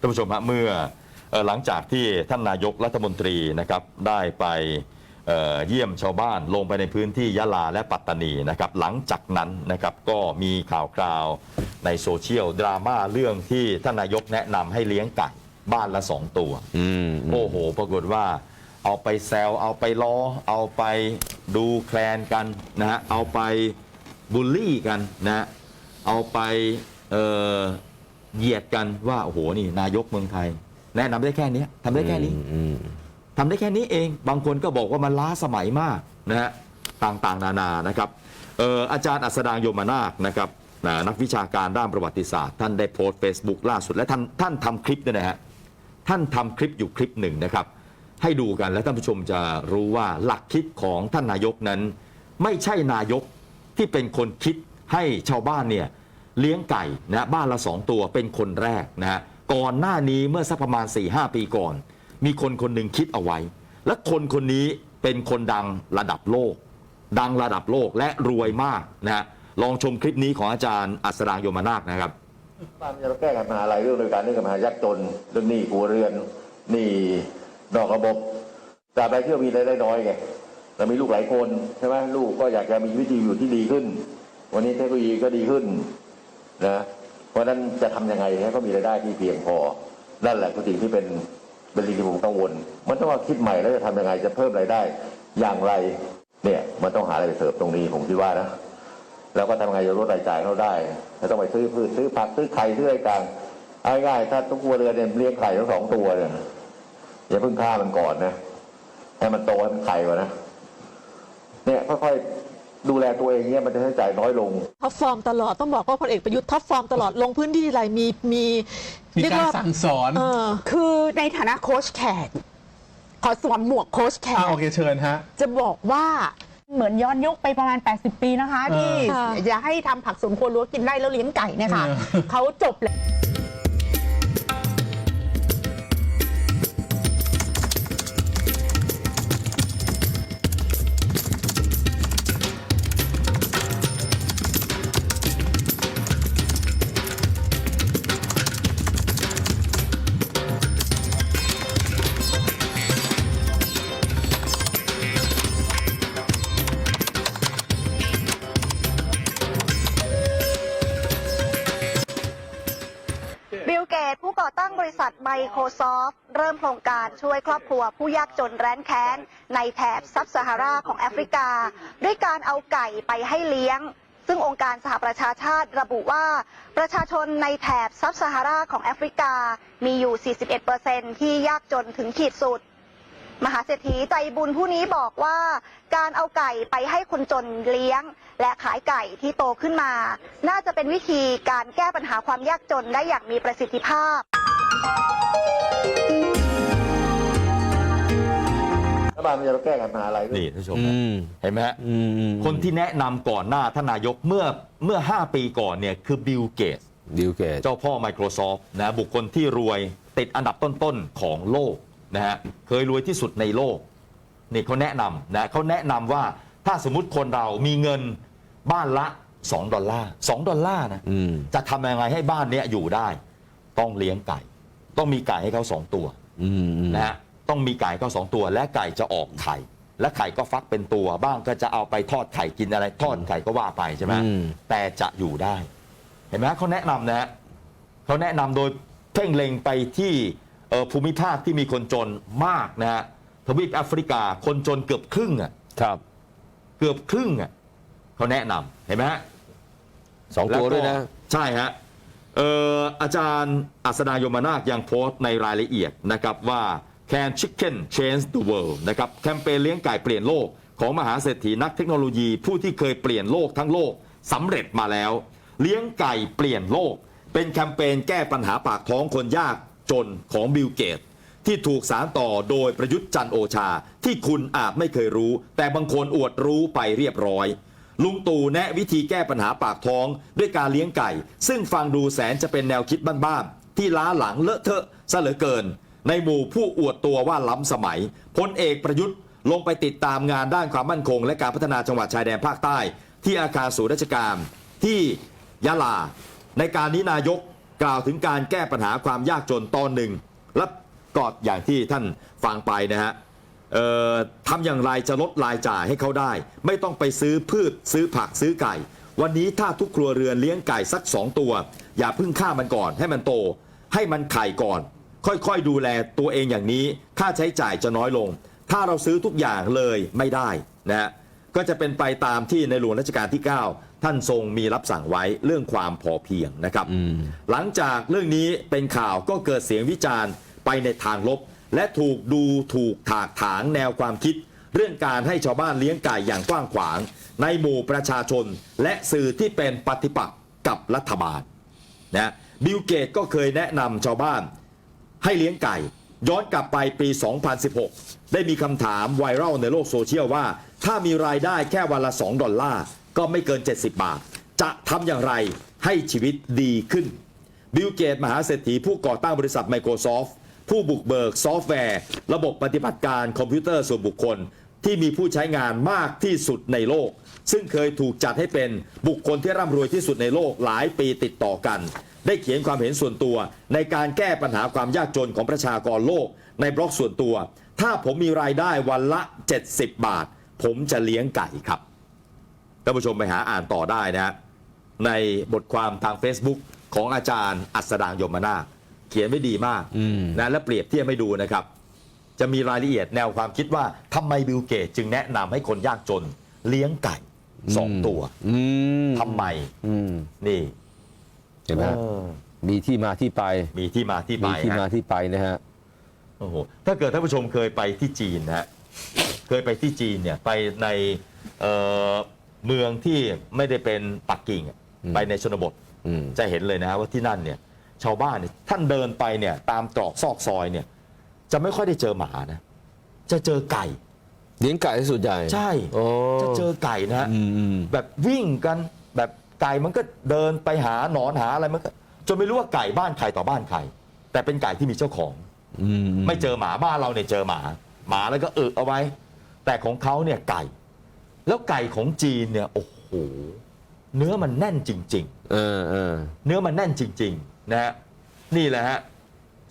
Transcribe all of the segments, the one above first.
ท่านผู้ชมฮะเมื่อเอ่อหลังจากที่ท่านนายกรัฐมนตรีนะครับได้ไปเอ่อเยี่ยมชาวบ้านลงไปในพื้นที่ยะลาและปัตตานีนะครับหลังจากนั้นนะครับก็มีข่าวคราวในโซเชียลดราม่าเรื่องที่ท่านนายกแนะนำให้เลี้ยงไก่บ้านละสองตัวอืมโอ้โห ปรากฏว่า เอาไปแซวเอาไปล้อ เอาไปดูแคลนกันนะฮะเอาไปบูลลี่กันนะฮะเอาไปเอ่อ เหยียดกันว่าโอ้โหนี่นายกเมืองไทย แนะนำได้แค่เนี้ยทำได้แค่นี้ อืม ทำได้แค่นี้เอง บางคนก็บอกว่ามันล้าสมัยมากนะฮะ ต่างๆ นานา นะครับเอ่ออาจารย์อัสดางโยมนาคนะครับนะนักวิชาการด้านประวัติศาสตร์ ท่านได้โพสต์ Facebook ล่าสุด และท่านท่านทำคลิปด้วยนะฮะ ท่านทำคลิปอยู่คลิปหนึ่งนะครับ ให้ดูกันและท่านผู้ชมจะรู้ว่าหลักคิดของท่านนายกนั้น ไม่ใช่นายกที่เป็นคนคิดให้ชาวบ้านเนี่ย เลี้ยงไก่นะบ้านละสองตัวเป็นคนแรกนะฮะก่อนหน้านี้เมื่อสักประมาณ 4-5 ปีก่อน มีคนคนหนึ่งคิดเอาไว้ และคนคนนี้เป็นคนดังระดับโลก ดังระดับโลกและรวยมากนะฮะลองชมคลิปนี้ของอาจารย์อัสรางโยมนาคนะครับบ้านมันจะแก้ไขปัญหาอะไรเรื่องโดยการเรื่องปัญหายากจนเรื่องหนี้ครัวเรือนหนี้นอกระบบตราบใดที่เรามีรายได้น้อยไงเรามีลูกหลายคนใช่ไหมลูกก็อยากจะมีชีวิตอยู่ที่ดีขึ้น วันนี้เทคโนโลยีก็ดีขึ้น นะเพราะนั้นจะทำยังไงให้เขามีรายได้ที่เพียงพอนั่นแหละคือสิ่งที่เป็นเป็นสิ่งที่ผมกังวล มันต้องมาคิดใหม่แล้วจะทำยังไงจะเพิ่มรายได้อย่างไรเนี่ยมันต้องหาอะไรไปเสริมตรงนี้ผมคิดว่านะแล้วก็ทำยังไงจะลดรายจ่ายเขาได้ไม่ต้องไปซื้อพืชซื้อผักซื้อไข่ซื้ออะไรต่างเอาง่ายๆถ้าทุกครัวเรือนเนี่ยเลี้ยงไข่ทั้งสองตัวเนี่ยอย่าเพิ่งฆ่ามันก่อนนะให้มันโตให้มันไข่ก่อนนะเนี่ยค่อยๆ ดูแลตัวเองเนี่ยมันจะใช้จ่ายน้อยลง ท็อปฟอร์มตลอดต้องบอกว่าพลเอกประยุทธ์ท็อปฟอร์มตลอดลงพื้นที่อะไรมีมีมีเรียการว่าสั่งสอนเออ คือในฐานะโค้ชแขกขอสวมหมวกโค้ชแขอ่ากโอเคเชิญฮะ จะบอกว่าเหมือนย้อนยุคไปประมาณ 80 ปีนะคะเออที่ค่ะจะให้ทำผักสวนครัวรั้วกินได้แล้วเลี้ยงไก่เนะคะเออ เขาจบแล้ว ริษัท Microsoft เริ่มโครงการช่วยครอบครัวผู้ยากจนแร้นแค้น ในแถบซับซาฮาราของแอฟริกา ด้วยการเอาไก่ไปให้เลี้ยง ซึ่งองค์การสหประชาชาติระบุว่า ประชาชนในแถบซับซาฮาราของแอฟริกามีอยู่ 41%ที่ยากจนถึงขีดสุด มหาเศรษฐีใจบุญผู้นี้บอกว่า การเอาไก่ไปให้คนจนเลี้ยง และขายไก่ที่โตขึ้นมา น่าจะเป็นวิธีการแก้ปัญหาความยากจนได้อย่างมีประสิทธิภาพ รัฐบาลมันจะแก้ไขปัญหาอะไรนี่ท่านผู้ชมอืฮะมเห็นไหมฮะอืมอืมคนที่แนะนำก่อนหน้าท่านนายกเมื่อเมื่อ 5 ปีก่อนเนี่ยคือบิลเกต ดิวเกต เจ้าพ่อ Microsoft นะบุคคลที่รวยติดอันดับต้นๆ ของโลกนะฮะเคยรวยที่สุดในโลกนี่เขาแนะนำนะเขาแนะนำว่าถ้าสมมติคนเรามีเงินบ้านละ 2 ดอลลาร์2ดอลลาร์นะอืม จะทำยังไงให้บ้านเนี้ยอยู่ได้ ต้องเลี้ยงไก่ ต้องมีไก่ให้เขาสองตัวอืมอืมนะฮะต้องมีไก่ก็สองตัว และไก่จะออกไข่ และไข่ก็ฟักเป็นตัวบ้างก็จะเอาไปทอดไข่กินอะไร ทอดไข่ก็ว่าไปใช่ไหมอืม แต่จะอยู่ได้ เห็นไหมเขาแนะนำนะฮะเขาแนะนำโดยเพ่งเล็งไปที่เอ่อภูมิภาคที่มีคนจนมากนะฮะทวีปแอฟริกาคนจนเกือบครึ่งอะครับเกือบครึ่งอะเขาแนะนำเห็นไหมฮะ สองตัวด้วยนะ แล้ก็ใช่ฮะเอาจารย์อัศดายมนาคยังโพสต์ในรายละเอียดนะครับว่า Can Chicken Change the World นะครับแคมเปญเลี้ยงไก่เปลี่ยนโลกของมหาเศรษฐีนักเทคโนโลยีผู้ที่เคยเปลี่ยนโลกทั้งโลกสำเร็จมาแล้ว เลี้ยงไก่เปลี่ยนโลก เป็นแคมเปญแก้ปัญหาปากท้องคนยากจนของบิลเกต ที่ถูกสารต่อโดยประยุทธ์จันโอชา ที่คุณอาจไม่เคยรู้ แต่บางคนอวดรู้ไปเรียบร้อย ลุงตู่แนะวิธีแก้ปัญหาปากท้องด้วยการเลี้ยงไก่ ซึ่งฟังดูแสนจะเป็นแนวคิดบ้านๆที่ล้าหลังเลอะเทอะซะเหลือเกิน ในหมู่ผู้อวดตัวว่าล้ำสมัยพลเอกประยุทธ์ลงไปติดตามงานด้านความมั่นคง และการพัฒนาจังหวัดชายแดนภาคใต้ ที่อาคารศูนย์ราชการที่ยะลา ในการนี้นายกกล่าวถึงการแก้ปัญหาความยากจนตอนหนึ่งและก็อย่างที่ท่านฟังไปนะฮะ ทำอย่างไรจะลดรายจ่ายให้เขาได้ ไม่ต้องไปซื้อพืชซื้อผักซื้อไก่ วันนี้ถ้าทุกครัวเรือนเลี้ยงไก่สัก 2 ตัว อย่าเพึ่งฆ่ามันก่อน ให้มันโต ให้มันไข่ก่อน ค่อยๆดูแลตัวเองอย่างนี้ ค่าใช้จ่ายจะน้อยลง ถ้าเราซื้อทุกอย่างเลยไม่ได้นะฮะก็จะเป็นไปตามที่ในหลวงรัชกาลที่ 9 ท่านทรงมีรับสั่งไว้เรื่องความพอเพียงนะครับอืมหลังจากเรื่องนี้เป็นข่าวก็เกิดเสียงวิจารณ์ไปในทางลบ และถูกดูถูกถากถางแนวความคิด เรื่องการให้ชาวบ้านเลี้ยงไก่อย่างกว้างขวาง ในหมู่ประชาชน และสื่อที่เป็นปฏิปักษ์กับรัฐบาลนะบิลเกตก็เคยแนะนำชาวบ้านให้เลี้ยงไก่ ย้อนกลับไปปี 2016 ได้มีคำถามไวรัลในโลกโซเชียลว่า ถ้ามีรายได้แค่วันละ 2 ดอลลาร์ ก็ไม่เกิน 70 บาท จะทำอย่างไรให้ชีวิตดีขึ้น บิลเกตมหาเศรษฐีผู้ก่อตั้งบริษัท Microsoft ผู้บุกเบิกซอฟต์แวร์ ระบบปฏิบัติการคอมพิวเตอร์ส่วนบุคคล ที่มีผู้ใช้งานมากที่สุดในโลก ซึ่งเคยถูกจัดให้เป็นบุคคลที่ร่ำรวยที่สุดในโลกหลายปีติดต่อกัน ได้เขียนความเห็นส่วนตัว ในการแก้ปัญหาความยากจนของประชากรโลก ในบล็อกส่วนตัว ถ้าผมมีรายได้วันละ 70 บาท ผมจะเลี้ยงไก่ครับท่านผู้ชมไปหาอ่านต่อได้นะในบทความทาง Facebook ของอาจารย์อัสดางยมนาถ เขียนไว้ดีมากอืมนะและเปรียบเทียบให้ดูนะครับ จะมีรายละเอียดแนวความคิดว่าทำไมบิลเกตจึงแนะนำให้คนยากจน เลี้ยงไก่สองตัวอืมทำไมอืมนี่เห็นไหมเออมีที่มาที่ไป มีที่มาที่ไปมีที่มาฮะที่ไปนะฮะโอ้โหถ้าเกิดท่านผู้ชมเคยไปที่จีนนะฮะเคยไปที่จีนเนี่ยไปในเอ่อเมืองที่ไม่ได้เป็นปักกิ่งอะอืมไปในชนบทอืมจะเห็นเลยนะว่าที่นั่นเนี่ย ชาวบ้านเนี่ยท่านเดินไปเนี่ยตามตรอกซอกซอยเนี่ยจะไม่ค่อยได้เจอหมานะ จะเจอไก่ เลี้ยงไก่ที่สุดใหญ่ใช่ โอ้จะเจอไก่นะฮะ อืมอืม แบบวิ่งกันแบบไก่มันก็เดินไปหาหนอนหาอะไรมันก็จนไม่รู้ว่าไก่บ้านใครต่อบ้านใคร แต่เป็นไก่ที่มีเจ้าของ อืมไม่เจอหมาบ้านเราเนี่ยเจอหมา หมาแล้วก็อึเอาไว้ แต่ของเขาเนี่ยไก่ แล้วไก่ของจีนเนี่ยโอ้โหเนื้อมันแน่นจริงๆเออเออเนื้อมันแน่นจริงๆ นะฮะนี่แหละฮะ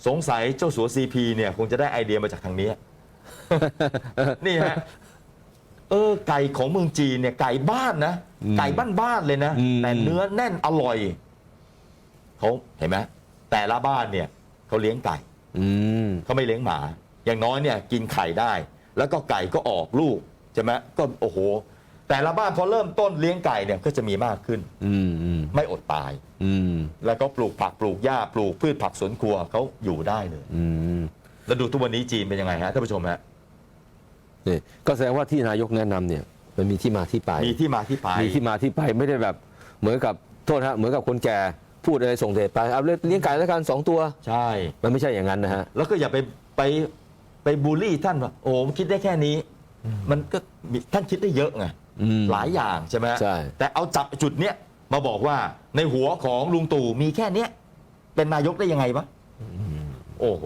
สงสัยเจ้าสัวซีพีเนี่ยคงจะได้ไอเดียมาจากทางนี้ นี่ฮะเออไก่ของเมืองจีนเนี่ยไก่บ้านนะอืมไก่บ้านๆเลยนะอืม แต่เนื้อแน่นอร่อยเขาเห็นไหมแต่ละบ้านเนี่ยเขาเลี้ยงไก่ อืม เขาไม่เลี้ยงหมา อย่างน้อยเนี่ยกินไข่ได้ แล้วก็ไก่ก็ออกลูกใช่ไหมก็โอ้โห แต่ละบ้านพอเริ่มต้นเลี้ยงไก่เนี่ยก็จะมีมากขึ้น อืมอืมไม่อดตาย อืมแล้วก็ปลูกผักปลูกหญ้าปลูกพืชผักสวนครัวเขาอยู่ได้เลย อืมแล้วดูทุกวันนี้จีนเป็นยังไงฮะท่านผู้ชมฮะนี่ก็แสดงว่าที่นายกแนะนำเนี่ย มันมีที่มาที่ไป มีที่มาที่ไปมีที่มาที่ไปไม่ได้แบบเหมือนกับโทษฮะเหมือนกับคนแก่พูดอะไรส่งเดชไปเอาเลี้ยงไก่แล้วกันสองตัว ใช่ มันไม่ใช่อย่างนั้นนะฮะ แล้วก็อย่าไปไปไปบูลลี่ท่านว่าโอ้ผมคิดได้แค่นี้ มันก็มีท่านคิดได้เยอะไงอืม หลายอย่างใช่ไหมฮะใช่ แต่เอาจับจุดเนี้ยมาบอกว่าในหัวของลุงตู่มีแค่เนี้ยเป็นนายกได้ยังไงวะโอ้โห